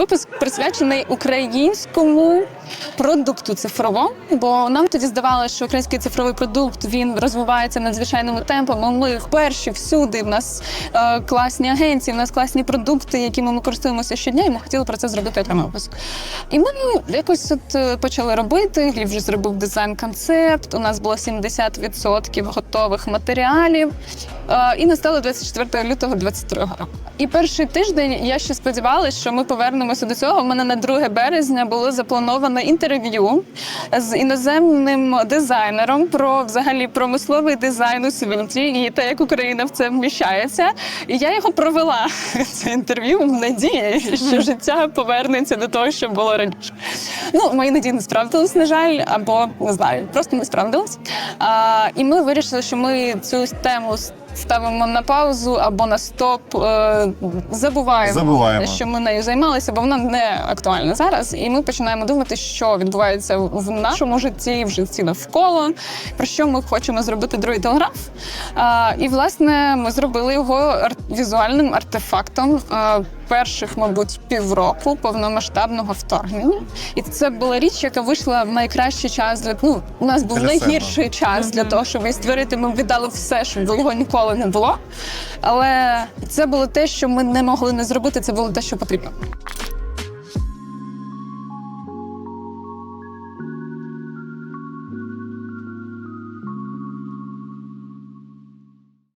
випуск присвячений українському продукту цифровому, бо нам тоді здавалося, що український цифровий продукт він розвивається надзвичайними темпами. Ми перші всюди. В нас е, класні агенції, в нас класні продукти, якими ми користуємося щодня, і ми хотіли про це зробити окремий випуск. І ми якось от е, почали робити. Гліб вже зробив дизайн-концепт. У нас було 70% готових матеріалів. Е, І настало 24 лютого 22 року. І перший тиждень я ще сподівалася, що ми повернемося до цього. У мене на 2 березня було заплановане інтерв'ю з іноземним дизайнером про взагалі промисловий дизайн у світі і те, як Україна в це вміщається. І я його провела це інтерв'ю в надії, що життя повернеться до того, що було раніше. Ну, мої надії не справдились, на жаль, або не знаю, просто не справдились. А, і ми вирішили, що ми цю тему ставимо на паузу або на стоп, е, забуваємо, Забуваємо. що ми нею займалися, бо вона не актуальна зараз. І ми починаємо думати, що відбувається в нашому житті, в житті навколо, про що ми хочемо зробити другий телеграф. І власне ми зробили його візуальним артефактом. Перших, мабуть, півроку повномасштабного вторгнення, і це була річ, яка вийшла в найкращий час для ну у нас був Для себе. найгірший час для того, щоб її створити. Ми віддали все, щоб його ніколи не було. Але це було те, що ми не могли не зробити. Це було те, що потрібно.